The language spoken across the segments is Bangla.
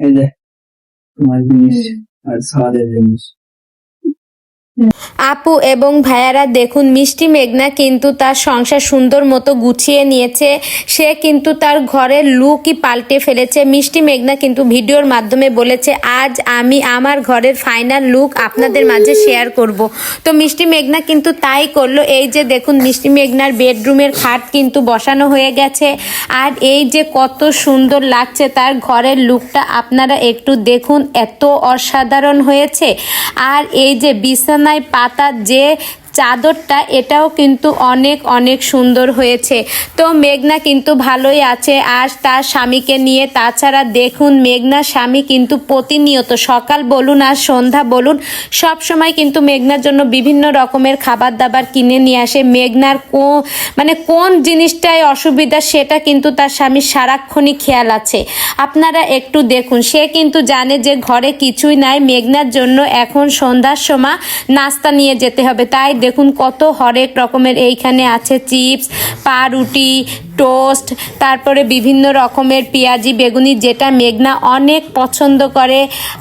এই যে তোমার জিনিস আর সাদের জিনিস আপু এবং ভাইয়ারা, দেখুন, মিষ্টি মেঘনা কিন্তু তার সংসার সুন্দর মতো গুছিয়ে নিয়েছে। সে কিন্তু তার ঘরের লুকই পাল্টে ফেলেছে। মিষ্টি মেঘনা কিন্তু ভিডিওর মাধ্যমে বলেছে, আজ আমি আমার ঘরের ফাইনাল লুক আপনাদের মাঝে শেয়ার করব। তো মিষ্টি মেঘনা কিন্তু তাই করল। এই যে দেখুন, মিষ্টি মেঘনার বেডরুমের খাট কিন্তু বসানো হয়ে গেছে। আর এই যে কত সুন্দর লাগছে তার ঘরের লুকটা আপনারা একটু দেখুন, এত অসাধারণ হয়েছে। আর এই যে বিছানায় পাতার যে চাদরটা, এটাও কিন্তু অনেক অনেক সুন্দর হয়েছে। তো মেঘনা কিন্তু ভালোই আছে আর তার স্বামীকে নিয়ে। তাছাড়া দেখুন, মেঘনার স্বামী কিন্তু প্রতিনিয়ত সকাল বলুন আর সন্ধ্যা বলুন সব সময় কিন্তু মেঘনার জন্য বিভিন্ন রকমের খাবার দাবার কিনে নিয়ে আসে। মেঘনার কো মানে কোন জিনিসটায় অসুবিধা সেটা কিন্তু তার স্বামীর সারাক্ষণই খেয়াল আছে। আপনারা একটু দেখুন, সে কিন্তু জানে যে ঘরে কিছুই নাই। মেঘনার জন্য এখন সন্ধ্যার সময় নাস্তা নিয়ে যেতে হবে। তাই দেখুন কত হরেক রকমের এইখানে আছে চিপস পাউরুটি টোস্ট, তারপরে বিভিন্ন রকমের পেঁয়াজি, বেগুনি, যেটা মেঘনা অনেক পছন্দ করে।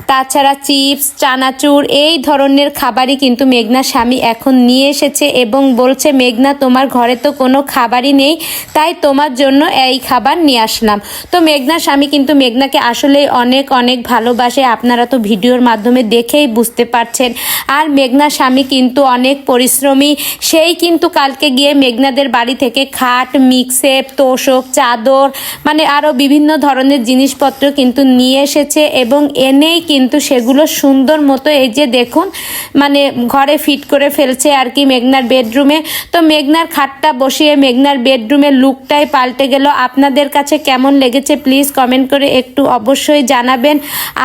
তাছাড়া চিপস, চানাচুর, এই ধরনের খাবারই কিন্তু মেঘনা স্বামী এখন নিয়ে এসেছে এবং বলছে, মেঘনা, তোমার ঘরে তো কোনো খাবারই নেই, তাই তোমার জন্য এই খাবার নিয়ে আসলাম। তো মেঘনা স্বামী কিন্তু মেঘনাকে আসলে অনেক অনেক ভালোবাসে। আপনারা তো ভিডিওর মাধ্যমে দেখেই বুঝতে পারছেন। আর মেঘনা স্বামী কিন্তু অনেক পরিশ্রমী। সেই কিন্তু কালকে গিয়ে মেঘনাদের বাড়ি থেকে খাট মিক্সেপ তোষক চাদর মানে আরও বিভিন্ন ধরনের জিনিসপত্র কিন্তু নিয়ে এসেছে এবং এনেই কিন্তু সেগুলো সুন্দর মতো এই যে দেখুন মানে ঘরে ফিট করে ফেলছে আর কি মেঘনার বেডরুমে তো মেঘনার খাটটা বসিয়ে মেঘনার বেডরুমের লুকটাই পাল্টে গেল। আপনাদের কাছে কেমন লেগেছে প্লিজ কমেন্ট করে একটু অবশ্যই জানাবেন।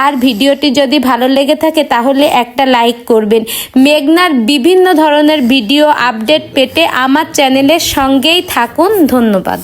আর ভিডিওটি যদি ভালো লেগে থাকে তাহলে একটা লাইক করবেন। মেঘনার বিভিন্ন ধরনের ভিডিও আপডেট পেতে আমার চ্যানেলের সঙ্গেই থাকুন। ধন্যবাদ।